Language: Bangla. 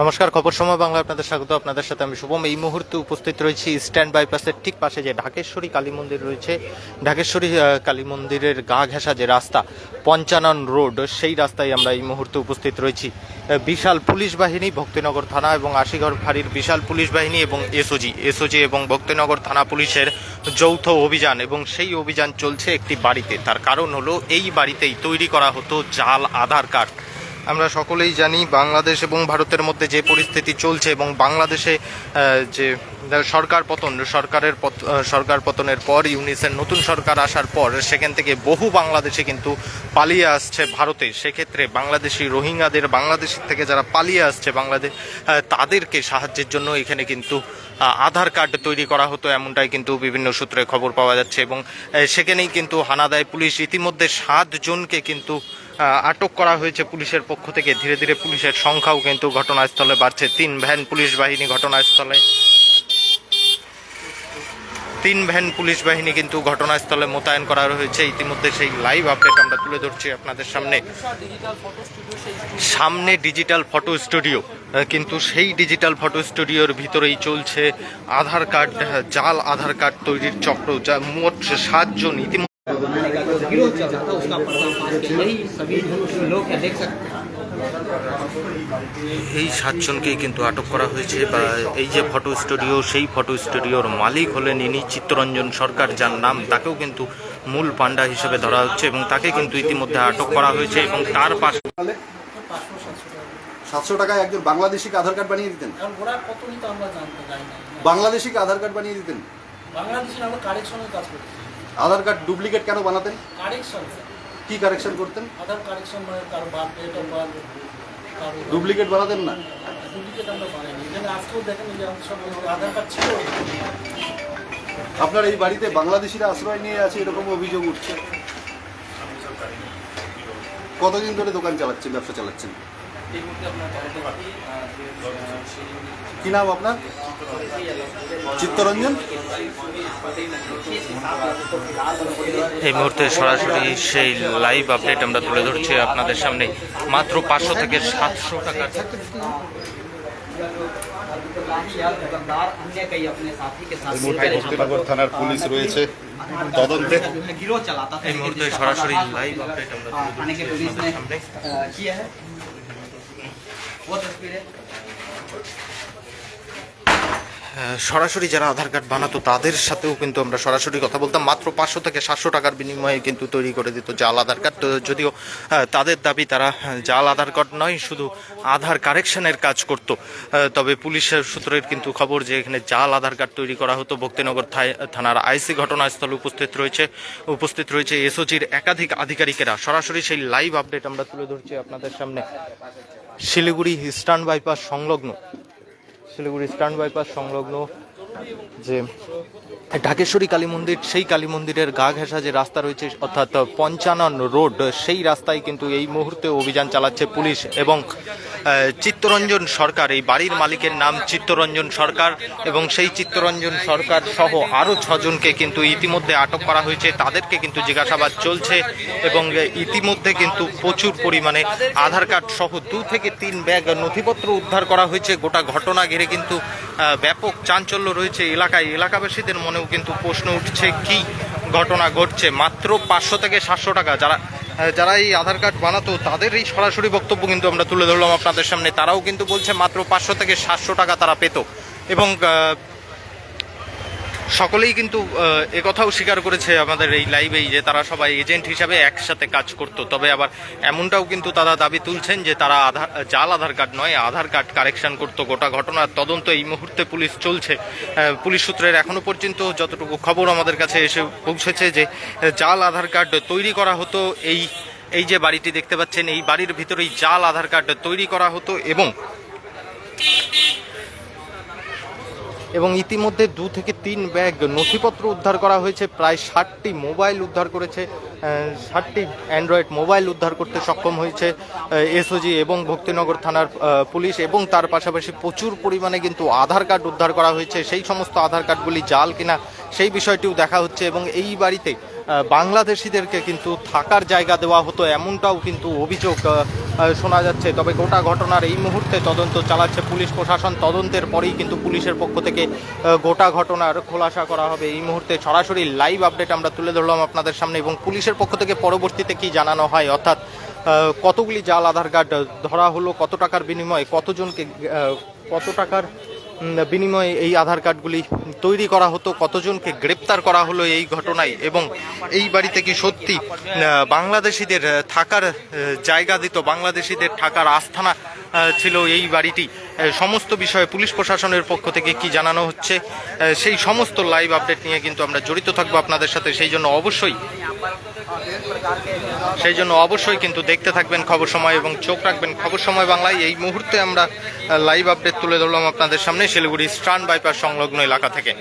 নমস্কার, খবর সময় বাংলা আপনাদের স্বাগত। আপনাদের সাথে আমি শুভম। এই মুহূর্তে উপস্থিত রয়েছি স্ট্যান্ড বাইপাসের ঠিক পাশে যে ঢাকেশ্বরী কালী মন্দির রয়েছে। ঢাকেশ্বরী কালী মন্দিরের গা ঘেঁষা যে রাস্তা, পঞ্চানন রোড, সেই রাস্তায় আমরা এই মুহূর্তে উপস্থিত রয়েছি। বিশাল পুলিশ বাহিনী, ভক্তিনগর থানা এবং আশিগড় ফাঁড়ির বিশাল পুলিশ বাহিনী এবং এসওজি। এসওজি এবং ভক্তিনগর থানা পুলিশের যৌথ অভিযান এবং সেই অভিযান চলছে একটি বাড়িতে। তার কারণ হলো, এই বাড়িতেই তৈরি করা হতো জাল, আধার কার্ড। আমরা সকলেই জানি বাংলাদেশ এবং ভারতের মধ্যে যে পরিস্থিতি চলছে এবং বাংলাদেশে যে সরকার পতন, সরকারের সরকার পতনের পর ইউনিসের নতুন সরকার আসার পর, সেখান থেকে বহু বাংলাদেশে কিন্তু পালিয়ে আসছে ভারতে। সেক্ষেত্রে বাংলাদেশি রোহিঙ্গাদের বাংলাদেশ থেকে যারা পালিয়ে আসছে বাংলাদেশ তাদেরকে সাহায্যের জন্য এখানে কিন্তু আধার কার্ড তৈরি করা হতো, এমনটাই কিন্তু বিভিন্ন সূত্রে খবর পাওয়া যাচ্ছে এবং সেখানেই কিন্তু হানাদায় পুলিশ ইতিমধ্যে সাত জনকে কিন্তু আটক করা হয়েছে পুলিশের পক্ষ থেকে। ধীরে ধীরে পুলিশের সংখ্যাও কিন্তু ঘটনাস্থলে বাড়ছে। তিন ভ্যান পুলিশ বাহিনী ঘটনাস্থলে তিন ভ্যান পুলিশ বাহিনী কিন্তু ঘটনাস্থলে মোতায়েন করা হয়েছে। ইতিমধ্যে সেই লাইভ আপডেট আমরা তুলে ধরছি আপনাদের সামনে। সামনে ডিজিটাল ফটো স্টুডিও। কিন্তু সেই ডিজিটাল ফটো স্টুডিওর ভিতরেই চলছে আধার কার্ড, জাল আধার কার্ড তৈরির চক্র, যা মোট সাতজন ইতিমধ্যে बनाने का जो गिरोह चल रहा था उसका पर्दाफाश के यही सभी लोग हैं देख सकते हैं এই সাতজনকেই কিন্তু আটক করা হয়েছে বা এই যে ফটো স্টুডিও সেই ফটো স্টুডিওর মালিক হলেন ইনি চিত্তরঞ্জন সরকার যার নাম তাকেও কিন্তু মূল পান্ডা হিসেবে ধরা হচ্ছে এবং তাকে কিন্তু ইতিমধ্যে আটক করা হয়েছে এবং তার পাশে সাতশো টাকায় একজন বাংলাদেশিকে আধার কার্ড বানিয়ে দিতেন কারণ ওরা কত নিত আমরা জানতে জানি না বাংলাদেশিকে আধার কার্ড বানিয়ে দিতেন বাংলাদেশে আমরা কারেকশনের কাজ করছি আধার কার্ড ডুপ্লিকেট কেন বানাতেন? কারেকশন কি কারেকশন করতেন? আধার কারেকশন মানে কারও birth date of birth duplicate বানাতেন না? ডুপ্লিকেট আমরা বানাইনি। এখানে আজকেও দেখেন যে আমাদের সব আধার কার্ড ছিল। আপনার এই বাড়িতে বাংলাদেশিরা আশ্রয় নিয়ে আছে এরকম অভিযোগ উঠছে? কতদিন ধরে দোকান চালাচ্ছেন ব্যবসা চালাচ্ছেন? কি নাম আপনার? চিত্তরঞ্জন। এই মুহূর্তে সরাসরি সেই লাইভ আপডেট আমরা তুলে ধরছি আপনাদের সামনে। মাত্র পাঁচশো থেকে সাতশো টাকা থানার পুলিশ রয়েছে। সরাসরি লাইভ আপডেট আমরা সরাসরি যারা আধার কার্ড বানাতো তাদের সাথেও কিন্তু আমরা সরাসরি কথা বলতাম। মাত্র পাঁচশো থেকে সাতশো টাকার বিনিময়ে কিন্তু তৈরি করে দিত জাল আধার কার্ড। তো যদিও তাদের দাবি তারা জাল আধার কার্ড নয়, শুধু আধার কারেকশনের কাজ করত। তবে পুলিশের সূত্রের কিন্তু খবর যে এখানে জাল আধার কার্ড তৈরি করা হতো। ভক্তিনগর থানার আইসি ঘটনাস্থলে উপস্থিত রয়েছে উপস্থিত রয়েছে এসওজির একাধিক আধিকারিকেরা। সরাসরি সেই লাইভ আপডেট আমরা তুলে ধরছি আপনাদের সামনে। শিলিগুড়ি ইস্টার্ন বাইপাস সংলগ্ন। শিলিগুড়ি ইস্টার্ন বাইপাস সংলগ্ন যে ঢাকেশ্বরী কালী মন্দির, সেই কালী মন্দিরের গা ঘেঁষা যে রাস্তা রয়েছে, অর্থাৎ পঞ্চানন রোড, সেই রাস্তায় কিন্তু এই মুহূর্তে অভিযান চালাচ্ছে পুলিশ এবং চিত্তরঞ্জন সরকার, এই বাড়ির মালিকের নাম চিত্তরঞ্জন সরকার এবং সেই চিত্তরঞ্জন সরকার সহ আরও ছজনকে কিন্তু ইতিমধ্যে আটক করা হয়েছে। তাদেরকে কিন্তু জিজ্ঞাসাবাদ চলছে এবং ইতিমধ্যে কিন্তু প্রচুর পরিমাণে আধার কার্ড সহ দু থেকে তিন ব্যাগ নথিপত্র উদ্ধার করা হয়েছে। গোটা ঘটনা ঘিরে কিন্তু ব্যাপক চাঞ্চল্য রয়েছে এলাকায়। এলাকাবাসীদের মনেও কিন্তু প্রশ্ন উঠছে, কি ঘটনা ঘটছে? মাত্র পাঁচশো থেকে সাতশো টাকা। যারা যারা এই আধার কার্ড বানাতো, তাদের এই সরাসরি বক্তব্য কিন্তু আমরা তুলে ধরলাম আপনাদের সামনে। তারাও কিন্তু বলছে, মাত্র পাঁচশো থেকে সাতশো টাকা তারা পেত। এবং সকলেই কিন্তু কথাও স্বীকার করেছে আমাদের এই লাইভেই যে তারা সবাই এজেন্ট হিসাবে একসাথে কাজ করত। তবে আবার এমনটাও কিন্তু তারা দাবি তুলছেন যে তারা আধার, জাল আধার কার্ড নয়, আধার কার্ড কারেকশন করতো গোটা ঘটনার তদন্ত এই মুহূর্তে পুলিশ চলছে। পুলিশ সূত্রের এখনও পর্যন্ত যতটুকু খবর আমাদের কাছে এসে পৌঁছেছে যে, জাল আধার কার্ড তৈরি করা হতো এই এই যে বাড়িটি দেখতে পাচ্ছেন, এই বাড়ির ভিতরেই জাল আধার কার্ড তৈরি করা হতো এবং এবং ইতিমধ্যে দু থেকে তিন ব্যাগ নথিপত্র উদ্ধার করা হয়েছে। প্রায় ষাটটি মোবাইল উদ্ধার করেছে ষাটটি অ্যান্ড্রয়েড মোবাইল উদ্ধার করতে সক্ষম হয়েছে এসওজি এবং ভক্তিনগর থানার পুলিশ এবং তার পাশাপাশি প্রচুর পরিমাণে কিন্তু আধার কার্ড উদ্ধার করা হয়েছে। সেই সমস্ত আধার কার্ডগুলি জাল কিনা সেই বিষয়টিও দেখা হচ্ছে এবং এই বাড়িতে বাংলাদেশিদেরকে কিন্তু থাকার জায়গা দেওয়া হতো, এমনটাও কিন্তু অভিযোগ শোনা যাচ্ছে। তবে গোটা ঘটনার এই মুহূর্তে তদন্ত চালাচ্ছে পুলিশ প্রশাসন। তদন্তের পরেই কিন্তু পুলিশের পক্ষ থেকে গোটা ঘটনার খোলাসা করা হবে। এই মুহূর্তে সরাসরি লাইভ আপডেট আমরা তুলে ধরলাম আপনাদের সামনে এবং পুলিশের পক্ষ থেকে পরবর্তীতে কি জানানো হয়? অর্থাৎ কতগুলি জাল, আধার কার্ড ধরা হলো, কত টাকার বিনিময়ে, কতজনকে কত টাকার বিনিময়ে এই আধার কার্ডগুলি তৈরি করা হতো, কতজনকে গ্রেপ্তার করা হলো এই ঘটনায় এবং এই বাড়িতে কি সত্যি বাংলাদেশিদের থাকার জায়গা দিত, বাংলাদেশিদের থাকার আস্থানা ছিল এই বাড়িটি। সমস্ত বিষয়ে পুলিশ প্রশাসনের পক্ষ থেকে কি জানানো হচ্ছে? সেই সমস্ত লাইভ আপডেট নিয়ে কিন্তু আমরা জড়িত থাকব আপনাদের সাথে, সেই জন্য অবশ্যই সেই জন্য অবশ্যই কিন্তু দেখতে থাকবেন খবর সময় এবং চোখ রাখবেন খবর সময় বাংলায়। এই মুহূর্তে আমরা লাইভ আপডেট তুলে ধরলাম আপনাদের সামনে শিলিগুড়ি স্ট্রান বাইপাস সংলগ্ন এলাকা থেকে।